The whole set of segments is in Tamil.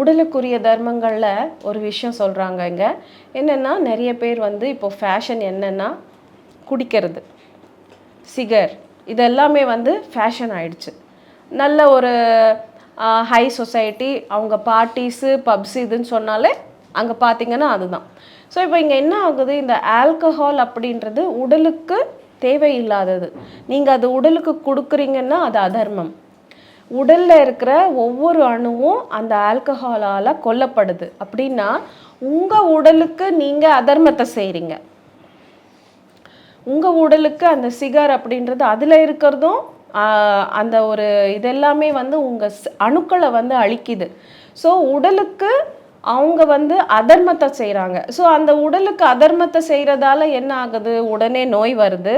உடலுக்குரிய தர்மங்களில் ஒரு விஷயம் சொல்கிறாங்க இங்கே. என்னென்னா நிறைய பேர் வந்து இப்போ ஃபேஷன் என்னென்னா குடிக்கிறது. சிகர். இதெல்லாமே வந்து ஃபேஷன் ஆயிடுச்சு. நல்ல ஒரு ஹை சொசைட்டி அவங்க பார்ட்டிஸு பப்ஸ் இதுன்னு சொன்னாலே அங்கே பார்த்தீங்கன்னா அதுதான். ஸோ இப்போ இங்கே என்ன ஆகுது? இந்த ஆல்கஹால் அப்படின்றது உடலுக்கு தேவையில்லாதது. நீங்கள் அது உடலுக்கு கொடுக்குறீங்கன்னா அது அதர்மம். உடலில் இருக்கிற ஒவ்வொரு அணுவும் அந்த ஆல்கஹாலால் கொல்லப்படுது. அப்படின்னா உங்கள் உடலுக்கு நீங்கள் அதர்மத்தை செய்கிறீங்க உங்கள் உடலுக்கு அந்த சிகார் அப்படின்றது அதில் இருக்கிறதும் அந்த ஒரு இதெல்லாமே வந்து உங்கள் அணுக்களை வந்து அழிக்குது. ஸோ உடலுக்கு அவங்க வந்து அதர்மத்தை செய்கிறாங்க ஸோ அந்த உடலுக்கு அதர்மத்தை செய்கிறதால என்ன ஆகுது? உடனே நோய் வருது.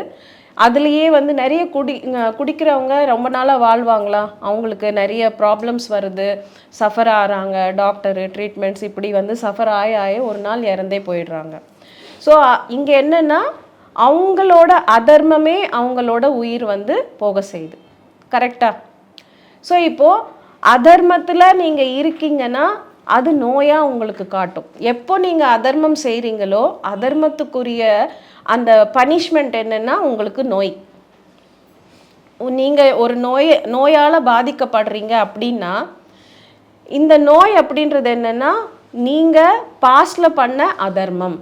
அதுலேயே வந்து நிறைய குடி குடிக்கிறவங்க ரொம்ப நாளாக வாழ்வாங்களா? அவங்களுக்கு நிறைய ப்ராப்ளம்ஸ் வருது. சஃபர் ஆகிறாங்க டாக்டரு ட்ரீட்மெண்ட்ஸ் இப்படி வந்து சஃபர் ஆகி ஆகி ஒரு நாள் இறந்தே போயிடுறாங்க. ஸோ இங்கே என்னென்னா அவங்களோட அதர்மமே அவங்களோட உயிர் வந்து போக செய்யுது. கரெக்டாக ஸோ இப்போது அதர்மத்தில் நீங்கள் இருக்கீங்கன்னா அது நோயாக உங்களுக்கு காட்டும். எப்போ நீங்கள் அதர்மம் செய்கிறீங்களோ அதர்மத்துக்குரிய அந்த பனிஷ்மெண்ட் என்னென்னா உங்களுக்கு நோய். நீங்கள் ஒரு நோய் நோயால் பாதிக்கப்படுறீங்க அப்படின்னா இந்த நோய் அப்படின்றது என்னென்னா நீங்கள் பாஸ்டில் பண்ண அதர்மம்.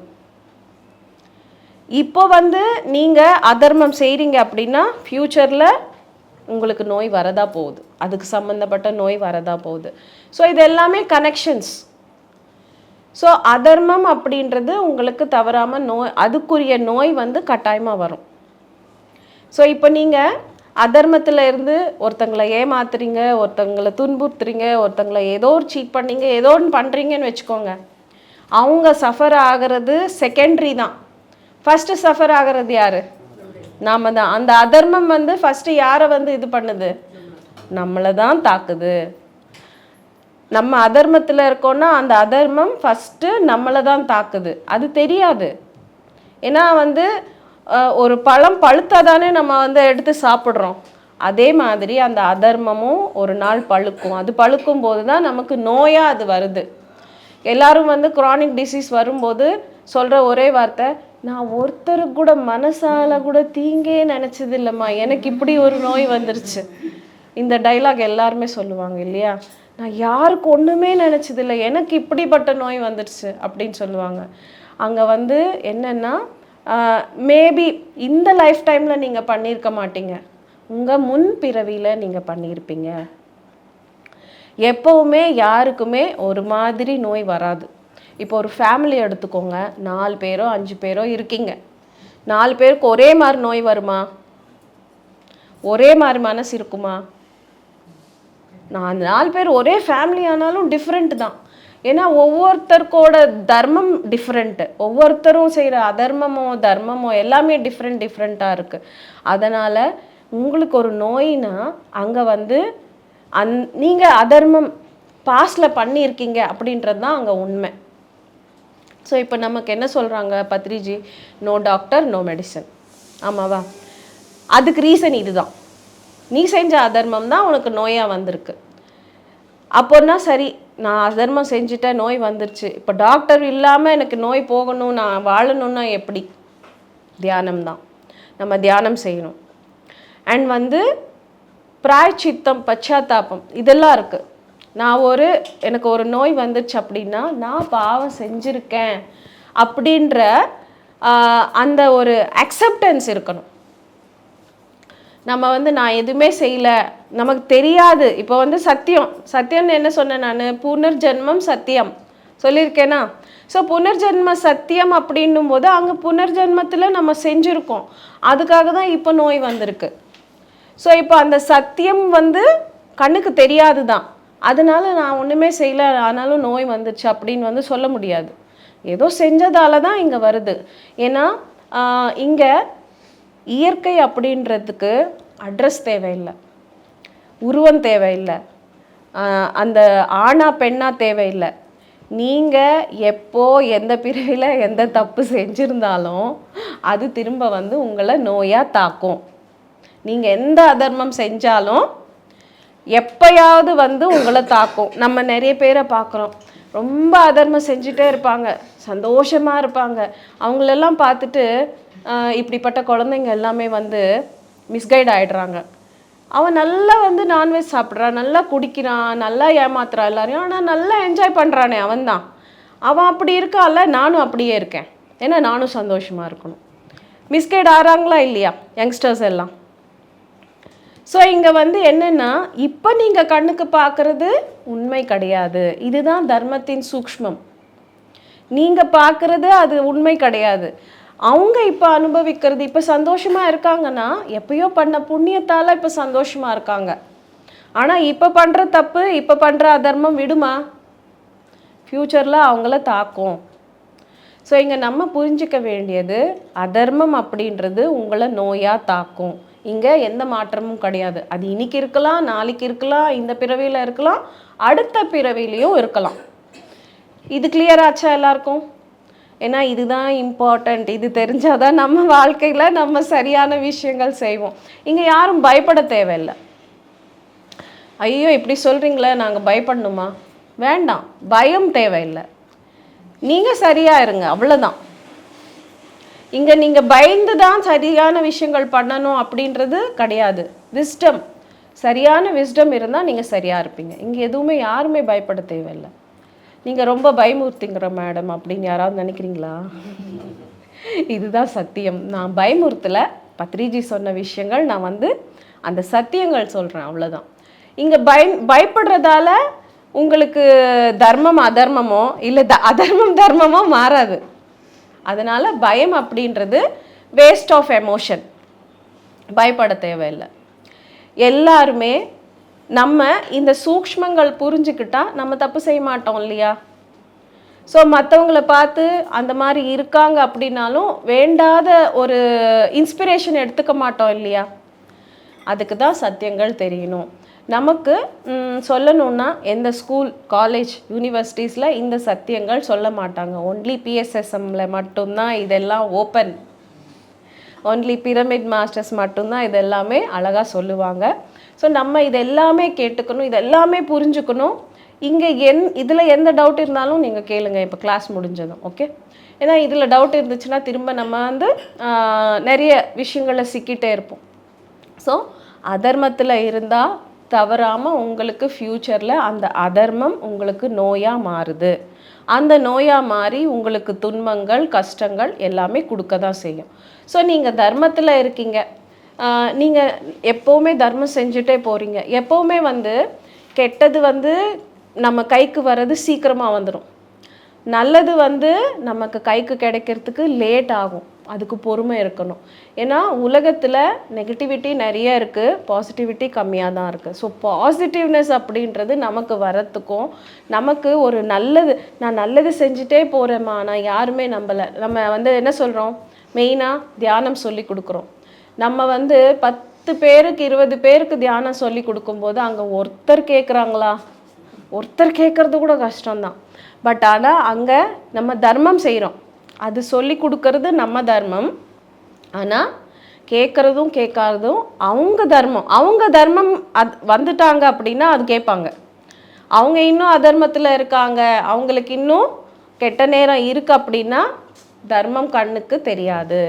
இப்போ வந்து நீங்கள் அதர்மம் செய்கிறீங்க அப்படின்னா ஃப்யூச்சரில் உங்களுக்கு நோய் வரதா போகுது. அதுக்கு சம்மந்தப்பட்ட நோய் வரதா போகுது. ஸோ இது எல்லாமே கனெக்ஷன்ஸ் ஸோ அதர்மம் அப்படின்றது உங்களுக்கு தவறாமல் நோய் அதுக்குரிய நோய் வந்து கட்டாயமாக வரும். ஸோ இப்போ நீங்கள் அதர்மத்தில் இருந்து ஒருத்தங்களை ஏமாத்துறீங்க ஒருத்தங்களை துன்புறுத்துறீங்க ஒருத்தங்களை ஏதோ ஒரு சீட் பண்ணீங்க ஏதோ ஒன்று பண்ணுறீங்கன்னு வச்சுக்கோங்க. அவங்க சஃபர் ஆகிறது செகண்ட்ரி தான். ஃபஸ்ட்டு சஃபர் ஆகிறது யாரு? நாம தான் அந்த அதர்மம் வந்து ஃபஸ்ட்டு யாரை வந்து இது பண்ணுது? நம்மளை தான் தாக்குது. நம்ம அதர்மத்தில் இருக்கோம்னா அந்த அதர்மம் ஃபஸ்ட்டு நம்மளை தான் தாக்குது. அது தெரியாது. ஏன்னா வந்து ஒரு பழம் பழுத்தா தானே நம்ம வந்து எடுத்து சாப்பிட்றோம். அதே மாதிரி அந்த அதர்மமும் ஒரு நாள் பழுக்கும். அது பழுக்கும் போது தான் நமக்கு நோயாக அது வருது. எல்லாரும் வந்து குரானிக் டிசீஸ் வரும்போது சொல்கிற ஒரே வார்த்தை நான் ஒருத்தருக்கு கூட மனசால கூட தீங்கே நினச்சது இல்லைம்மா எனக்கு இப்படி ஒரு நோய் வந்துருச்சு. இந்த டைலாக் எல்லாருமே சொல்லுவாங்க இல்லையா? நான் யாருக்கு ஒன்றுமே நினச்சதில்லை. எனக்கு இப்படிப்பட்ட நோய் வந்துடுச்சு அப்படின்னு சொல்லுவாங்க. அங்கே வந்து என்னென்னா மேபி இந்த லைஃப் டைமில் நீங்கள் பண்ணியிருக்க மாட்டீங்க. உங்கள் முன் பிறவியில் நீங்கள் பண்ணியிருப்பீங்க எப்போவுமே யாருக்குமே ஒரு மாதிரி நோய் வராது. இப்போ ஒரு ஃபேமிலி எடுத்துக்கோங்க. நாலு பேரோ அஞ்சு பேரோ இருக்கீங்க. நாலு பேருக்கு ஒரே மாதிரி நோய் வருமா? ஒரே மாதிரி மனசு இருக்குமா? நான் நாலு பேர் ஒரே ஃபேமிலி ஆனாலும் டிஃப்ரெண்ட் தான். ஏன்னா ஒவ்வொருத்தருக்கோட தர்மம் டிஃப்ரெண்ட்டு ஒவ்வொருத்தரும் செய்கிற அதர்மமோ தர்மமோ எல்லாமே டிஃப்ரெண்ட் டிஃப்ரெண்ட்டாக இருக்குது அதனால் உங்களுக்கு ஒரு நோயினா அங்கே வந்து அந் நீங்கள் அதர்மம் பாஸ்டில் பண்ணியிருக்கீங்க அப்படின்றது தான் அங்கே உண்மை. ஸோ இப்போ நமக்கு என்ன சொல்கிறாங்க Patriji? No doctor no medicine ஆமாவா? அதுக்கு ரீசன் இதுதான். நீ செஞ்ச அதர்மம் தான் உனக்கு நோயாக வந்திருக்கு. அப்போன்னா சரி நான் அதர்மம் செஞ்சுட்டேன் நோய் வந்துருச்சு. இப்போ டாக்டர் இல்லாமல் எனக்கு நோய் போகணும் நான் வாழணும்னா எப்படி? தியானம் தான். நம்ம தியானம் செய்யணும். அண்ட் வந்து பிராய்ச்சித்தம் பச்சாத்தாபம் இதெல்லாம் இருக்குது நான் ஒரு எனக்கு ஒரு நோய் வந்துருச்சு அப்படின்னா நான் பாவம் செஞ்சுருக்கேன் அப்படின்ற அந்த ஒரு அக்செப்டன்ஸ் இருக்கணும். நம்ம வந்து நான் எதுவுமே செய்யல. நமக்கு தெரியாது. இப்போ வந்து சத்தியம். சத்தியம்னு என்ன சொன்னேன் நான்? புனர்ஜென்மம் சத்தியம். சொல்லியிருக்கேனா? ஸோ புனர்ஜென்ம சத்தியம் அப்படின்னும் போது அங்கே புனர்ஜென்மத்தில் நம்ம செஞ்சுருக்கோம். அதுக்காக தான் இப்போ நோய் வந்திருக்கு. ஸோ இப்போ அந்த சத்தியம் வந்து கண்ணுக்கு தெரியாது தான் அதனால் நான் ஒன்றுமே செய்யல. ஆனாலும் நோய் வந்துச்சு அப்படின்னு வந்து சொல்ல முடியாது. ஏதோ செஞ்சதால தான் இங்கே வருது. ஏன்னா இங்கே இயற்கை அப்படின்றதுக்கு அட்ரஸ் தேவையில்லை. உருவம் தேவையில்லை. அந்த ஆணா பெண்ணா தேவையில்லை. நீங்கள் எப்போ எந்த பிரிவில் எந்த தப்பு செஞ்சுருந்தாலும் அது திரும்ப வந்து உங்களை நோயாக தாக்கும். நீங்கள் எந்த அதர்மம் செஞ்சாலும் எப்பயாவது வந்து உங்களை தாக்கும். நம்ம நிறைய பேரை பார்க்குறோம். ரொம்ப அதர்மம் செஞ்சுட்டே இருப்பாங்க. சந்தோஷமாக இருப்பாங்க. அவங்களெல்லாம் பார்த்துட்டு இப்படிப்பட்ட குழந்தைங்க எல்லாமே வந்து மிஸ்கைட் ஆகிடுறாங்க அவன் நல்லா வந்து நான்வெஜ் சாப்பிட்றான் நல்லா குடிக்கிறான் நல்லா ஏமாத்துறான் எல்லாரையும். ஆனால் நல்லா என்ஜாய் பண்ணுறானே அவன் தான் அவன் அப்படி இருக்கால நானும் அப்படியே இருக்கேன். ஏன்னா நானும் சந்தோஷமாக இருக்கணும். மிஸ்கைட் ஆகிறாங்களா இல்லையா? யங்ஸ்டர்ஸ் எல்லாம். ஸோ இங்கே வந்து என்னென்னா இப்போ நீங்கள் கண்ணுக்கு பார்க்குறது உண்மை கிடையாது. இதுதான் தர்மத்தின் சூக்ஷ்மம். நீங்கள் பார்க்குறது அது உண்மை கிடையாது. அவங்க இப்போ அனுபவிக்கிறது இப்போ சந்தோஷமாக இருக்காங்கன்னா எப்பயோ பண்ண புண்ணியத்தால் இப்போ சந்தோஷமாக இருக்காங்க. ஆனால் இப்போ பண்ணுற தப்பு இப்போ பண்ணுற அதர்மம் விடுமா? ஃப்யூச்சரில் அவங்கள தாக்கும். ஸோ இங்கே நம்ம புரிஞ்சிக்க வேண்டியது அதர்மம் அப்படின்றது உங்களை நோயாக தாக்கும். இங்கே எந்த மாற்றமும் கிடையாது. அது இன்னைக்கு இருக்கலாம் நாளைக்கு இருக்கலாம் இந்த பிறவியில் இருக்கலாம் அடுத்த பிறவிலையும் இருக்கலாம். இது கிளியர் ஆச்சா எல்லாருக்கும்? ஏன்னா இதுதான் இம்பார்ட்டண்ட் இது தெரிஞ்சாதான் நம்ம வாழ்க்கையில் நம்ம சரியான விஷயங்கள் செய்வோம். இங்கே யாரும் பயப்பட தேவையில்லை. ஐயோ இப்படி சொல்கிறீங்களே நாங்கள் பயப்படணுமா? வேண்டாம். பயம் தேவையில்லை. நீங்கள் சரியாக இருங்க. அவ்வளோதான் இங்கே நீங்கள் பயந்து தான் சரியான விஷயங்கள் பண்ணணும் அப்படின்றது கிடையாது. விஸ்டம் சரியான விஸ்டம் இருந்தால் நீங்கள் சரியாக இருப்பீங்க. இங்கே எதுவுமே யாருமே பயப்பட தேவையில்லை. நீங்கள் ரொம்ப பயமுறுத்திங்கிற மேடம் அப்படின்னு யாராவது நினைக்கிறீங்களா? இதுதான் சத்தியம். நான் பயமுறுத்தலை. பத்ரிஜி சொன்ன விஷயங்கள் நான் வந்து அந்த சத்தியங்கள் சொல்கிறேன் அவ்வளோதான் இங்கே பய பயப்படுறதால உங்களுக்கு தர்மம் அதர்மமோ இல்லை த அதர்மம் தர்மமோ மாறாது. அதனால் பயம் அப்படின்றது வேஸ்ட் ஆஃப் எமோஷன் பயப்பட தேவையில்லை. எல்லாருமே நம்ம இந்த சூக்ஷ்மங்கள் புரிஞ்சுக்கிட்டா நம்ம தப்பு செய்ய மாட்டோம் இல்லையா? ஸோ மற்றவங்களை பார்த்து அந்த மாதிரி இருக்காங்க அப்படின்னாலும் வேண்டாத ஒரு இன்ஸ்பிரேஷன் எடுத்துக்க மாட்டோம் இல்லையா? அதுக்கு தான் சத்தியங்கள் தெரியணும். நமக்கு சொல்லணுன்னா சொல்லணும்னா எந்த ஸ்கூல் காலேஜ் யூனிவர்சிட்டிஸில் இந்த சத்தியங்கள் சொல்ல மாட்டாங்க. ஒன்லி பிஎஸ்எஸ்எம்மில் மட்டும்தான் இதெல்லாம் ஓப்பன் ஒன்லி பிரமிட் மாஸ்டர்ஸ் மட்டும்தான் இது எல்லாமே அழகாக சொல்லுவாங்க. ஸோ நம்ம இது எல்லாமே கேட்டுக்கணும் இது எல்லாமே புரிஞ்சுக்கணும். இங்கே என் இதில் எந்த டவுட் இருந்தாலும் நீங்கள் கேளுங்க இப்போ கிளாஸ் முடிஞ்சதும் ஓகே ஏன்னா இதில் டவுட் இருந்துச்சுன்னா திரும்ப நம்ம வந்து நிறைய விஷயங்களில் சிக்கிட்டே இருப்போம். ஸோ அதர்மத்தில் இருந்தால் தவறாமல் உங்களுக்கு ஃப்யூச்சரில் அந்த அதர்மம் உங்களுக்கு நோயாக மாறுது. அந்த நோயாக மாறி உங்களுக்கு துன்பங்கள் கஷ்டங்கள் எல்லாமே கொடுக்க தான் செய்யும். ஸோ நீங்கள் தர்மத்தில் இருக்கீங்க. நீங்கள் எப்போவுமே தர்மம் செஞ்சுட்டே போகிறீங்க எப்போவுமே வந்து கெட்டது வந்து நம்ம கைக்கு வர்றது சீக்கிரமாக வந்துடும் நல்லது வந்து நமக்கு கைக்கு கிடைக்கிறதுக்கு லேட் ஆகும். அதுக்கு பொறுமை இருக்கணும். ஏன்னா உலகத்தில் நெகட்டிவிட்டி நிறைய இருக்குது பாசிட்டிவிட்டி கம்மியாக தான் இருக்குது ஸோ பாசிட்டிவ்னஸ் அப்படின்றது நமக்கு வரத்துக்கும் நமக்கு ஒரு நல்லது நான் நல்லது செஞ்சுட்டே போகிறேம்மா நான் யாருமே நம்பலை. நம்ம வந்து என்ன சொல்கிறோம் மெயினாக தியானம் சொல்லி கொடுக்குறோம். நம்ம வந்து பத்து பேருக்கு இருபது பேருக்கு தியானம் சொல்லி கொடுக்கும்போது அங்கே ஒருத்தர் கேட்குறாங்களா ஒருத்தர் கேட்குறது கூட கஷ்டம்தான். பட் ஆனால் அங்கே நம்ம தர்மம் செய்கிறோம் அது சொல்லி கொடுக்கறது நம்ம தர்மம். ஆனால் கேட்குறதும் கேட்காததும் அவங்க தர்மம். அவங்க தர்மம் அது வந்துட்டாங்க அப்படின்னா அது கேட்பாங்க. அவங்க இன்னும் அதர்மத்தில் இருக்காங்க. அவங்களுக்கு இன்னும் கெட்ட நேரம் இருக்கு அப்படின்னா தர்மம் கண்ணுக்கு தெரியாது.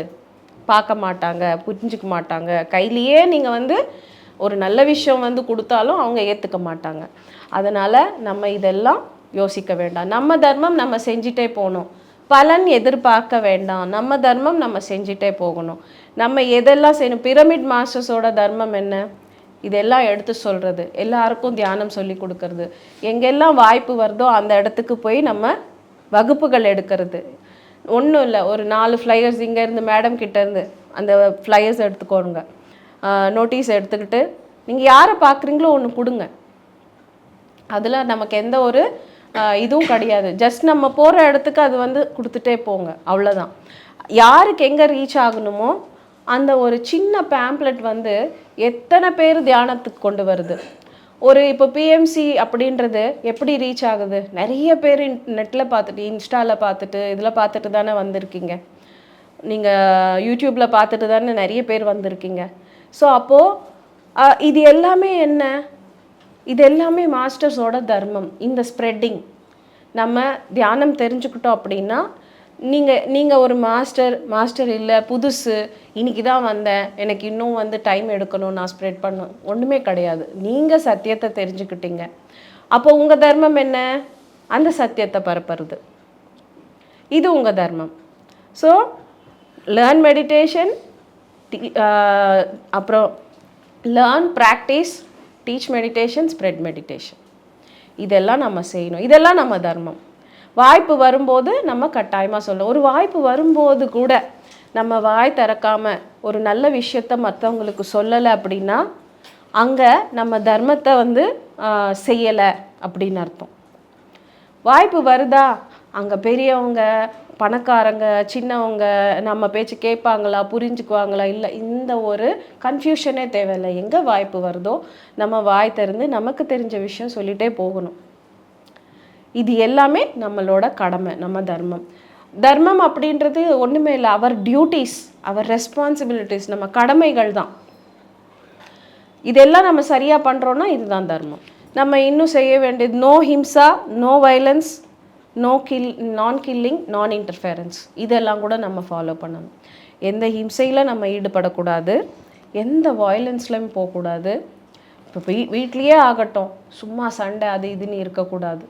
பார்க்க மாட்டாங்க புரிஞ்சுக்க மாட்டாங்க. கையிலேயே நீங்கள் வந்து ஒரு நல்ல விஷயம் வந்து கொடுத்தாலும் அவங்க ஏற்றுக்க மாட்டாங்க. அதனால் நம்ம இதெல்லாம் யோசிக்க வேண்டாம். நம்ம தர்மம் நம்ம செஞ்சிட்டே போகணும். பலன் எதிர்பார்க்க வேண்டாம். நம்ம தர்மம் நம்ம செஞ்சிட்டே போகணும். நம்ம எதெல்லாம் செய்யணும்? பிரமிட் மாஸ்டர்ஸோட தர்மம் என்ன? இதெல்லாம் எடுத்து சொல்கிறது எல்லாருக்கும் தியானம் சொல்லி கொடுக்கறது. எங்கெல்லாம் வாய்ப்பு வருதோ அந்த இடத்துக்கு போய் நம்ம வகுப்புகள் எடுக்கிறது. ஒன்றும் இல்லை. ஒரு நாலு ஃப்ளையர்ஸ் இங்கேருந்து மேடம் கிட்டேருந்து அந்த ஃப்ளையர்ஸ் எடுத்துக்கோங்க. நோட்டீஸ் எடுத்துக்கிட்டு நீங்கள் யாரை பார்க்குறீங்களோ ஒன்று கொடுங்க. அதில் நமக்கு எந்த ஒரு இதுவும் கிடையாது. ஜஸ்ட் நம்ம போகிற இடத்துக்கு அது வந்து கொடுத்துட்டே போங்க. அவ்வளோதான் யாருக்கு எங்கே ரீச் ஆகணுமோ அந்த ஒரு சின்ன பேம்ப்ளெட் வந்து எத்தனை பேர் தியானத்துக்கு கொண்டு வருது? ஒரு இப்போ பிஎம்சி அப்படின்றது எப்படி ரீச் ஆகுது? நிறைய பேர் நெட்டில் பார்த்துட்டு இன்ஸ்டாவில் பார்த்துட்டு இதில் பார்த்துட்டு தானே வந்திருக்கீங்க. நீங்கள் யூடியூப்பில் பார்த்துட்டு தானே நிறைய பேர் வந்திருக்கீங்க. ஸோ அப்போது இது எல்லாமே என்ன? இது எல்லாமே மாஸ்டர்ஸோட தர்மம். இந்த ஸ்ப்ரெட்டிங். நம்ம தியானம் தெரிஞ்சுக்கிட்டோம் அப்படின்னா நீங்கள் நீங்கள் ஒரு மாஸ்டர் மாஸ்டர் இல்லை புதுசு இன்றைக்கி தான் வந்தேன் எனக்கு இன்னும் வந்து டைம் எடுக்கணும் நான் ஸ்ப்ரெட் பண்ணும் ஒன்றுமே கிடையாது. நீங்கள் சத்தியத்தை தெரிஞ்சுக்கிட்டீங்க. அப்போ உங்கள் தர்மம் என்ன? அந்த சத்தியத்தை பரப்புறது. இது உங்கள் தர்மம். ஸோ லேர்ன் மெடிடேஷன் அப்புறம் learn practice teach meditation spread meditation இதெல்லாம் நம்ம செய்யணும். இதெல்லாம் நம்ம தர்மம். வாய்ப்பு வரும்போது நம்ம கட்டாயமாக சொல்லணும். ஒரு வாய்ப்பு வரும்போது கூட நம்ம வாய் திறக்காம ஒரு நல்ல விஷயத்த மற்றவங்களுக்கு சொல்லலை அப்படின்னா அங்கே நம்ம தர்மத்தை வந்து செய்யலை அப்படின்னு அர்த்தம். வாய்ப்பு வருதா? அங்கே பெரியவங்க பணக்காரங்க சின்னவங்க நம்ம பேச்சு கேட்பாங்களா புரிஞ்சுக்குவாங்களா இல்லை இந்த ஒரு கன்ஃபியூஷனே தேவையில்லை. எங்கே வாய்ப்பு வருதோ நம்ம வாய் திறந்து நமக்கு தெரிஞ்ச விஷயம் சொல்லிகிட்டே போகணும். இது எல்லாமே நம்மளோட கடமை நம்ம தர்மம். தர்மம் அப்படின்றது ஒன்றுமே இல்லை அவர் டியூட்டிஸ் அவர் ரெஸ்பான்சிபிலிட்டிஸ் நம்ம கடமைகள் தான். இதெல்லாம் நம்ம சரியாக பண்ணுறோன்னா இதுதான் தர்மம். நம்ம இன்னும் செய்ய வேண்டியது நோ ஹிம்சா no violence no kill non killing non interference இதெல்லாம் கூட நம்ம ஃபாலோ பண்ணணும். எந்த ஹிம்சையில் நம்ம ஈடுபடக்கூடாது? எந்த வயலன்ஸ்லையும் போகக்கூடாது? இப்போ வீ வீட்லேயே ஆகட்டும். சும்மா சண்டை அது இதுன்னு இருக்கக்கூடாது.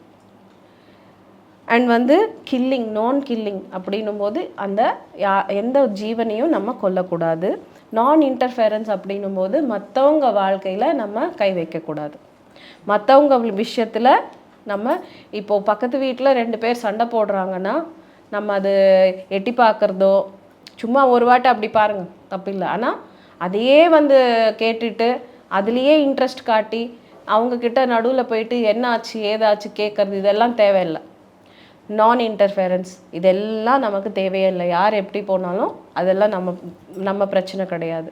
அண்ட் வந்து கில்லிங் நான் கில்லிங் அப்படின்னும் போது அந்த யா எந்த ஜீவனையும் நம்ம கொல்லக்கூடாது. நான் இன்டர்ஃபேரன்ஸ் அப்படின்னும் போது மற்றவங்க வாழ்க்கையில் நம்ம கை வைக்கக்கூடாது. மற்றவங்க விஷயத்தில் நம்ம இப்போது பக்கத்து வீட்டில் ரெண்டு பேர் சண்டை போடுறாங்கன்னா நம்ம அது எட்டி பார்க்குறதோ சும்மா ஒரு வாட்டி அப்படி பாருங்கள் தப்பில்லை. ஆனால் அதையே வந்து கேட்டுட்டு அதுலேயே இன்ட்ரெஸ்ட் காட்டி அவங்கக்கிட்ட நடுவில் போயிட்டு என்ன ஆச்சு ஏதாச்சு கேட்குறது இதெல்லாம் தேவையில்லை. நான் இன்டர்ஃபேரன்ஸ் இதெல்லாம் நமக்கு தேவையே இல்லை. யார் எப்படி போனாலும் அதெல்லாம் நம்ம நம்ம பிரச்சனை கிடையாது.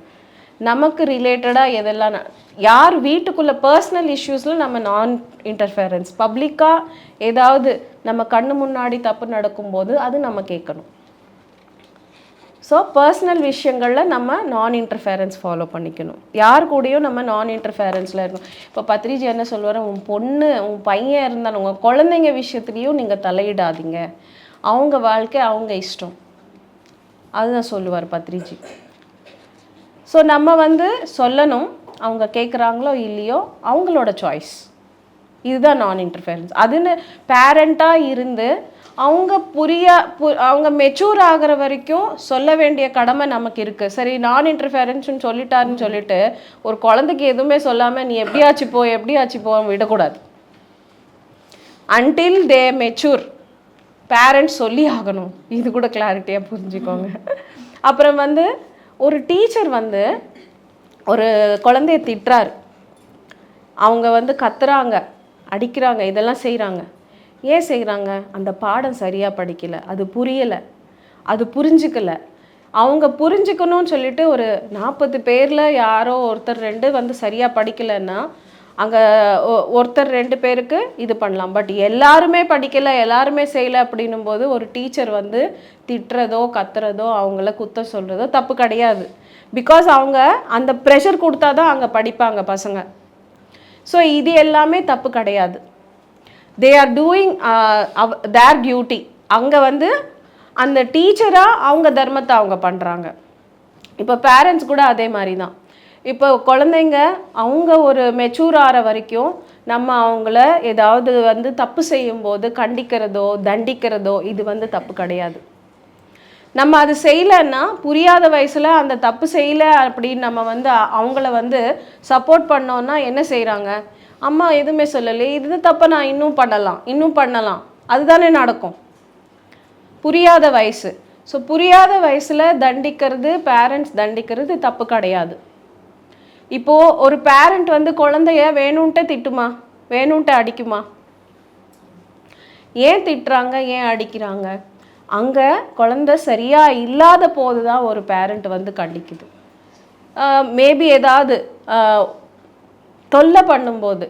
நமக்கு ரிலேட்டடாக எதெல்லாம் யார் வீட்டுக்குள்ளே பர்சனல் இஷ்யூஸில் நம்ம நான் இன்டர்ஃபேரன்ஸ் பப்ளிக்காக ஏதாவது நம்ம கண்ணு முன்னாடி தப்பு நடக்கும்போது அது நம்ம கேட்கணும். ஸோ பர்சனல் விஷயங்களில் நம்ம நான் இன்டர்ஃபேரன்ஸ் ஃபாலோ பண்ணிக்கணும். யார் கூடயும் நம்ம நான் இன்டர்ஃபேரன்ஸில் இருக்கணும். இப்போ பத்ரிஜி என்ன சொல்லுவார்? உன் பொண்ணு உன் பையன் இருந்தாலும் உங்கள் குழந்தைங்க விஷயத்துலேயும் நீங்கள் தலையிடாதீங்க. அவங்க வாழ்க்கை அவங்க இஷ்டம். அதுதான் சொல்லுவார் பத்ரிஜி. ஸோ நம்ம வந்து சொல்லணும் அவங்க கேட்குறாங்களோ இல்லையோ அவங்களோட சாய்ஸ் இதுதான் நான் இன்டர்ஃபேரன்ஸ் அதுன்னு பேரண்ட்டாக இருந்து அவங்க புரிய பு அவங்க மெச்சூர் ஆகிற வரைக்கும் சொல்ல வேண்டிய கடமை நமக்கு இருக்குது சரி நான் இன்டர்ஃபேரன்ஸ்னு சொல்லிட்டாருன்னு சொல்லிட்டு ஒரு குழந்தைக்கு எதுவுமே சொல்லாமல் நீ எப்படியாச்சு போ எப்படியாச்சு போ விடக்கூடாது. அன்டில் தே மெச்சூர் பேரண்ட்ஸ் சொல்லி ஆகணும். இது கூட கிளாரிட்டியாக புரிஞ்சுக்கோங்க. அப்புறம் வந்து ஒரு டீச்சர் வந்து ஒரு குழந்தைய திட்டுறாரு. அவங்க வந்து கத்துறாங்க அடிக்கிறாங்க இதெல்லாம் செய்கிறாங்க ஏன் செய்கிறாங்க அந்த பாடம் சரியாக படிக்கலை அது புரியலை அது புரிஞ்சுக்கலை. அவங்க புரிஞ்சுக்கணும்னு சொல்லிட்டு ஒரு நாற்பது பேரில் யாரோ ஒருத்தர் ரெண்டு வந்து சரியாக படிக்கலைன்னா அங்கே ஒருத்தர் ரெண்டு பேருக்கு இது பண்ணலாம். பட் எல்லாருமே படிக்கலை எல்லாருமே செய்யலை அப்படின்னும் போது ஒரு டீச்சர் வந்து திட்டுறதோ கத்துறதோ அவங்கள குத்த சொல்கிறதோ தப்பு கிடையாது. பிகாஸ் அவங்க அந்த ப்ரெஷர் கொடுத்தா தான் அங்கே படிப்பாங்க பசங்க. ஸோ இது எல்லாமே தப்பு கிடையாது. They are doing their duty அங்கே வந்து அந்த டீச்சராக அவங்க தர்மத்தை அவங்க பண்ணுறாங்க இப்போ பேரண்ட்ஸ் கூட அதே மாதிரி தான் இப்போ குழந்தைங்க அவங்க ஒரு மெச்சூர் ஆகிற வரைக்கும் நம்ம அவங்கள ஏதாவது வந்து தப்பு செய்யும்போது கண்டிக்கிறதோ தண்டிக்கிறதோ இது வந்து தப்பு கிடையாது. நம்ம அது செய்யலைன்னா புரியாத வயசில் அந்த தப்பு செய்யலை அப்படின்னு நம்ம வந்து அவங்கள வந்து சப்போர்ட் பண்ணோன்னா என்ன செய்கிறாங்க அம்மா எதுவுமே சொல்லலை. இது தப்பை நான் இன்னும் பண்ணலாம் இன்னும் பண்ணலாம். அதுதானே நடக்கும். புரியாத வயசு. ஸோ புரியாத வயசில் தண்டிக்கிறது பேரண்ட்ஸ் தண்டிக்கிறது தப்பு கிடையாது. இப்போது ஒரு பேரண்ட் வந்து குழந்தைய வேணும்ன்ட்டே திட்டுமா? வேணும்ன்ட்டு அடிக்குமா? ஏன் திட்டுறாங்க? ஏன் அடிக்கிறாங்க? அங்கே குழந்தை சரியாக இல்லாத போது தான் ஒரு பேரண்ட் வந்து கண்டிக்குது. மேபி ஏதாவது தொல்லை பண்ணும்போது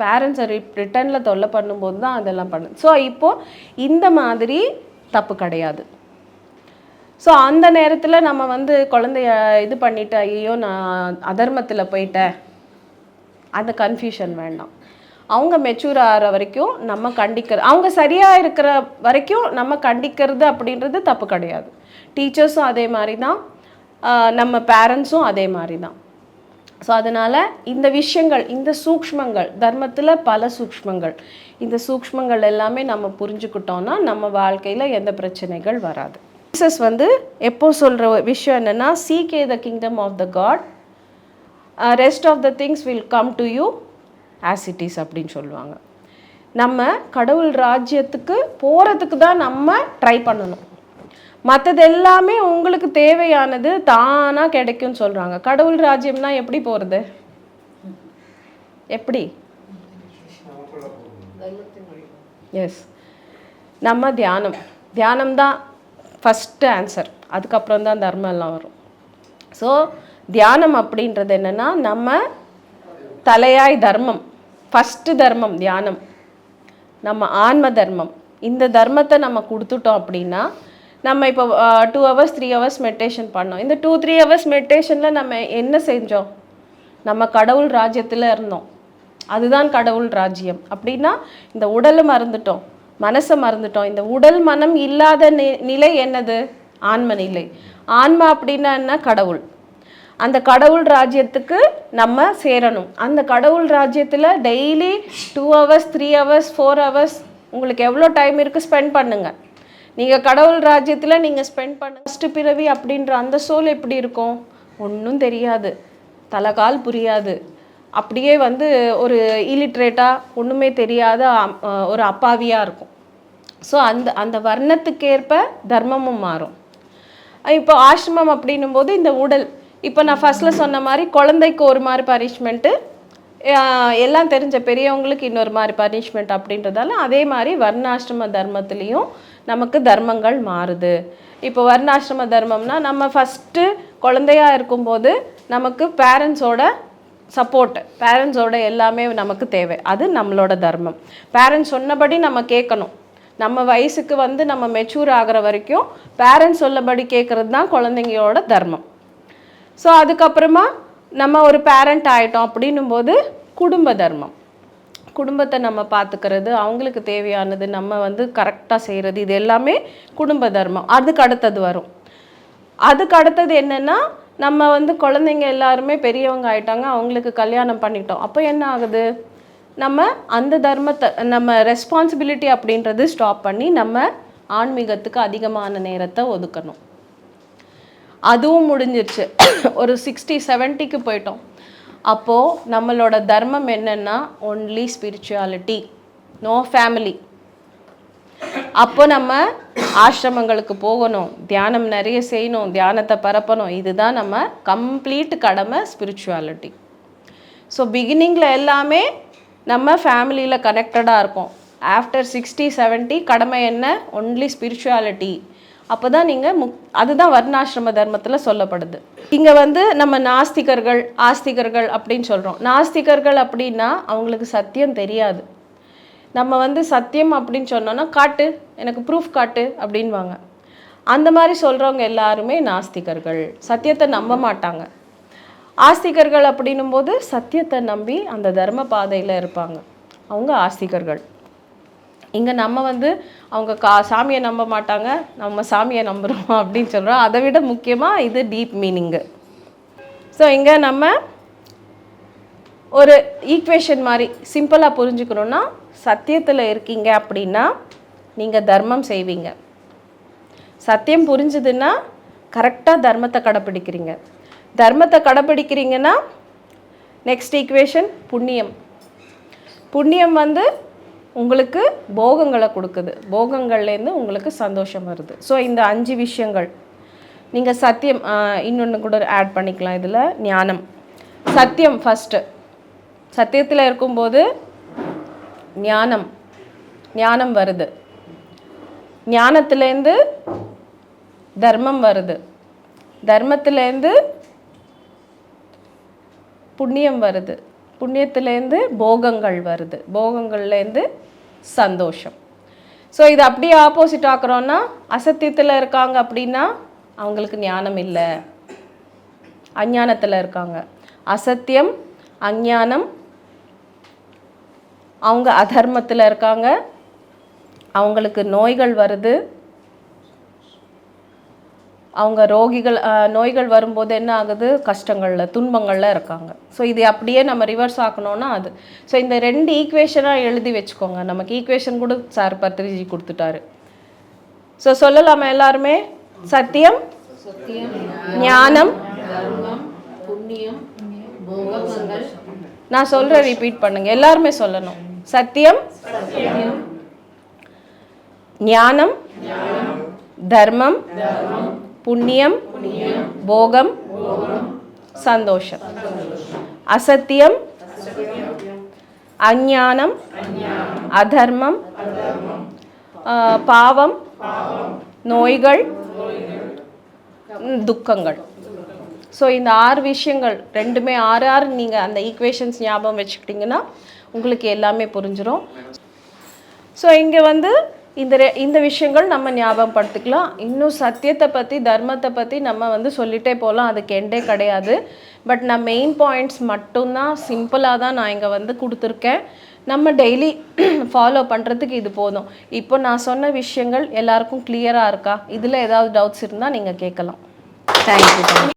பேரண்ட்ஸை ரி ரிட்டனில் தொல்லை பண்ணும்போது தான் அதெல்லாம் பண்ணு ஸோ இப்போது இந்த மாதிரி தப்பு கிடையாது. ஸோ அந்த நேரத்தில் நம்ம வந்து குழந்தைய இது பண்ணிட்டு ஐயோ நான் அதர்மத்தில் போயிட்டேன். அந்த கன்ஃபியூஷன் வேண்டாம். அவங்க மெச்சூர் ஆகிற வரைக்கும் நம்ம கண்டிக்கிற அவங்க சரியாக இருக்கிற வரைக்கும் நம்ம கண்டிக்கிறது அப்படின்றது தப்பு கிடையாது. டீச்சர்ஸும் அதே மாதிரி தான் நம்ம பேரண்ட்ஸும் அதே மாதிரி தான் ஸோ அதனால் இந்த விஷயங்கள் இந்த சூக்ஷ்மங்கள் தர்மத்தில் பல சூக்ஷ்மங்கள் இந்த சூக்ஷ்மங்கள் எல்லாமே நம்ம புரிஞ்சுக்கிட்டோம்னா நம்ம வாழ்க்கையில் எந்த பிரச்சனைகள் வராது. ஜீசஸ் வந்து எப்போ சொல்கிற விஷயம் என்னென்னா seek the kingdom of the God rest of the things will come to you as it is அப்படின்னு சொல்லுவாங்க. நம்ம கடவுள் ராஜ்யத்துக்கு போகிறதுக்கு தான் நம்ம ட்ரை பண்ணணும். மற்றது எல்லாமே உங்களுக்கு தேவையானது தானாக கிடைக்கும்னு சொல்கிறாங்க கடவுள் ராஜ்யம்னா எப்படி போகிறது எப்படி? எஸ் நம்ம தியானம். தியானம் தான் ஃபஸ்ட்டு ஆன்சர் அதுக்கப்புறம் தான் தர்மம் எல்லாம் வரும். ஸோ தியானம் அப்படின்றது என்னென்னா நம்ம தலையாய் தர்மம் ஃபஸ்ட்டு தர்மம் தியானம். நம்ம ஆன்ம தர்மம். இந்த தர்மத்தை நம்ம கொடுத்துட்டோம் அப்படின்னா நம்ம இப்போ two hours three hours meditation பண்ணோம். இந்த டூ த்ரீ ஹவர்ஸ் மெடிடேஷனில் நம்ம என்ன செஞ்சோம்? நம்ம கடவுள் ராஜ்யத்தில் இருந்தோம். அதுதான் கடவுள் ராஜ்யம். அப்படின்னா இந்த உடலை மறந்துட்டோம். மனசை மறந்துட்டோம். இந்த உடல் மனம் இல்லாத நி நிலை என்னது? ஆன்ம நிலை. ஆன்மா அப்படின்னா என்ன? கடவுள். அந்த கடவுள் ராஜ்யத்துக்கு நம்ம சேரணும். அந்த கடவுள் ராஜ்யத்தில் daily two hours three hours four hours உங்களுக்கு எவ்வளோ டைம் இருக்குது ஸ்பெண்ட் பண்ணுங்கள் நீங்கள் கடவுள் ராஜ்யத்தில் நீங்கள் ஸ்பெண்ட் பண்ண ஃபஸ்ட்டு பிறவி அப்படின்ற அந்த சோல் எப்படி இருக்கும்? ஒன்றும் தெரியாது. தலைகால் புரியாது. அப்படியே வந்து ஒரு இலிட்ரேட்டாக ஒன்றுமே தெரியாத ஒரு அப்பாவியாக இருக்கும். ஸோ அந்த அந்த வர்ணத்துக்கேற்ப தர்மமும் மாறும். இப்போ ஆசிரமம் அப்படின்னும் போது இந்த உடல் இப்போ நான் ஃபர்ஸ்ட்டில் சொன்ன மாதிரி குழந்தைக்கு ஒரு மாதிரி பனிஷ்மெண்ட்டு எல்லாம் தெரிஞ்ச பெரியவங்களுக்கு இன்னொரு மாதிரி பனிஷ்மெண்ட் அப்படின்றதால அதே மாதிரி வர்ணாசிரம தர்மத்துலேயும் நமக்கு தர்மங்கள் மாறுது. இப்போ வர்ணாசிரம தர்மம்னா நம்ம ஃபஸ்ட்டு குழந்தையாக இருக்கும்போது நமக்கு பேரண்ட்ஸோட சப்போர்ட் பேரண்ட்ஸோட எல்லாமே நமக்கு தேவை. அது நம்மளோட தர்மம். பேரண்ட்ஸ் சொன்னபடி நம்ம கேட்கணும். நம்ம வயசுக்கு வந்து நம்ம மெச்சூர் ஆகிற வரைக்கும் பேரண்ட்ஸ் சொல்லபடி கேட்குறது தான் குழந்தைங்களோட தர்மம். ஸோ அதுக்கப்புறமா நம்ம ஒரு பேரண்ட் ஆகிட்டோம் அப்படின்னும் போது குடும்ப தர்மம். குடும்பத்தை நம்ம பார்த்துக்கிறது அவங்களுக்கு தேவையானது நம்ம வந்து கரெக்டாக செய்கிறது இது எல்லாமே குடும்ப தர்மம். அதுக்கு அடுத்தது வரும். அதுக்கு அடுத்தது என்னென்னா நம்ம வந்து குழந்தைங்க எல்லாருமே பெரியவங்க ஆயிட்டாங்க அவங்களுக்கு கல்யாணம் பண்ணிட்டோம். அப்போ என்ன ஆகுது? நம்ம அந்த தர்மத்தை நம்ம ரெஸ்பான்சிபிலிட்டி அப்படின்றது ஸ்டாப் பண்ணி நம்ம ஆன்மீகத்துக்கு அதிகமான நேரத்தை ஒதுக்கணும். அதுவும் முடிஞ்சிருச்சு. ஒரு சிக்ஸ்டி செவன்ட்டிக்கு போயிட்டோம். அப்போது நம்மளோட தர்மம் என்னென்னா ஒன்லி ஸ்பிரிச்சுவாலிட்டி நோ ஃபேமிலி அப்போ நம்ம ஆசிரமங்களுக்கு போகணும் தியானம் நிறைய செய்யணும் தியானத்தை பரப்பணும். இதுதான் நம்ம கம்ப்ளீட் கடமை ஸ்பிரிச்சுவாலிட்டி ஸோ பிகினிங்கில் எல்லாமே நம்ம ஃபேமிலியில் கனெக்டடாக இருக்கோம். ஆஃப்டர் சிக்ஸ்டி 70 கடமை என்ன? ஒன்லி ஸ்பிரிச்சுவாலிட்டி அப்போ தான் நீங்கள் முக் அதுதான் வர்ணாசிரம தர்மத்தில் சொல்லப்படுது. இங்கே வந்து நம்ம நாஸ்திகர்கள் ஆஸ்திகர்கள் அப்படின்னு சொல்கிறோம் நாஸ்திகர்கள் அப்படின்னா அவங்களுக்கு சத்தியம் தெரியாது. நம்ம வந்து சத்தியம் அப்படின்னு சொன்னோன்னா காட்டு எனக்கு ப்ரூஃப் காட்டு அப்படின்வாங்க. அந்த மாதிரி சொல்கிறவங்க எல்லாருமே நாஸ்திகர்கள். சத்தியத்தை நம்ப மாட்டாங்க. ஆஸ்திகர்கள் அப்படின்னும் போது சத்தியத்தை நம்பி அந்த தர்ம பாதையில் இருப்பாங்க. அவங்க ஆஸ்திகர்கள். இங்கே நம்ம வந்து அவங்க கா சாமியை நம்ப மாட்டாங்க நம்ம சாமியை நம்புகிறோம் அப்படின்னு சொல்கிறோம் அதை விட முக்கியமாக இது டீப் மீனிங்கு ஸோ இங்கே நம்ம ஒரு ஈக்குவேஷன் மாதிரி சிம்பிளாக புரிஞ்சுக்கணுன்னா சத்தியத்தில் இருக்கீங்க அப்படின்னா நீங்கள் தர்மம் செய்வீங்க. சத்தியம் புரிஞ்சுதுன்னா கரெக்டாக தர்மத்தை கடைப்பிடிக்கிறீங்க தர்மத்தை கடைப்பிடிக்கிறீங்கன்னா நெக்ஸ்ட் ஈக்குவேஷன் புண்ணியம். புண்ணியம் வந்து உங்களுக்கு போகங்களை கொடுக்குது. போகங்கள்லேருந்து உங்களுக்கு சந்தோஷம் வருது. ஸோ இந்த அஞ்சு விஷயங்கள். நீங்கள் சத்தியம் இன்னொன்று கூட ஆட் பண்ணிக்கலாம் இதில். ஞானம். சத்தியம் ஃபஸ்ட்டு சத்தியத்தில் இருக்கும்போது ஞானம். ஞானம் வருது. ஞானத்துலேருந்து தர்மம் வருது. தர்மத்துலேருந்து புண்ணியம் வருது. புண்ணியத்துலேருந்து போகங்கள் வருது. போகங்கள்லேருந்து சந்தோஷம். ஸோ இது அப்படியே ஆப்போசிட் ஆக்குறோன்னா அசத்தியத்தில் இருக்காங்க அப்படின்னா அவங்களுக்கு ஞானம் இல்லை. அஞ்ஞானத்தில் இருக்காங்க. அசத்தியம் அஞ்ஞானம் அவங்க அதர்மத்தில் இருக்காங்க. அவங்களுக்கு நோய்கள் வருது. அவங்க ரோகிகள் நோய்கள் வரும்போது என்ன ஆகுது? கஷ்டங்களில் துன்பங்களில் இருக்காங்க. ஸோ இது அப்படியே நம்ம ரிவர்ஸ் ஆக்கணும்னா அது. ஸோ இந்த ரெண்டு ஈக்குவேஷனாக எழுதி வச்சுக்கோங்க. நமக்கு ஈக்குவேஷன் கூட சார் பத்திரிஜி கொடுத்துட்டாரு. ஸோ சொல்லலாமா எல்லாருமே? சத்தியம்? ஞானம்? நான் சொல்கிறேன் ரிப்பீட் பண்ணுங்க. எல்லாருமே சொல்லணும். சத்தியம் ஞானம் தர்மம் புண்ணியம் போகம் சந்தோஷம். அசத்தியம் அஞ்ஞானம் அதர்மம் பாவம் நோய்கள் துக்கங்கள். ஸோ இந்த ஆறு விஷயங்கள் ரெண்டுமே ஆறு ஆறு நீங்கள் அந்த ஈக்குவேஷன்ஸ் ஞாபகம் வச்சுக்கிட்டிங்கன்னா உங்களுக்கு எல்லாமே புரிஞ்சிடும் ஸோ இங்கே வந்து இந்த ரெ- இந்த விஷயங்கள் நம்ம ஞாபகம் படுத்திக்கலாம் இன்னும் சத்தியத்தை பற்றி தர்மத்தை பற்றி நம்ம வந்து சொல்லிட்டே போகலாம். அதுக்கு எண்டே கிடையாது. பட் நான் மெயின் பாயிண்ட்ஸ் மட்டும்தான் சிம்பிளாக தான் நான் இங்கே வந்து கொடுத்துருக்கேன். நம்ம டெய்லி ஃபாலோ பண்ணுறதுக்கு இது போதும். இப்போ நான் சொன்ன விஷயங்கள் எல்லாருக்கும் கிளியராக இருக்கா? இதில் ஏதாவது டவுட்ஸ் இருந்தால் நீங்கள் கேட்கலாம். தேங்க்யூ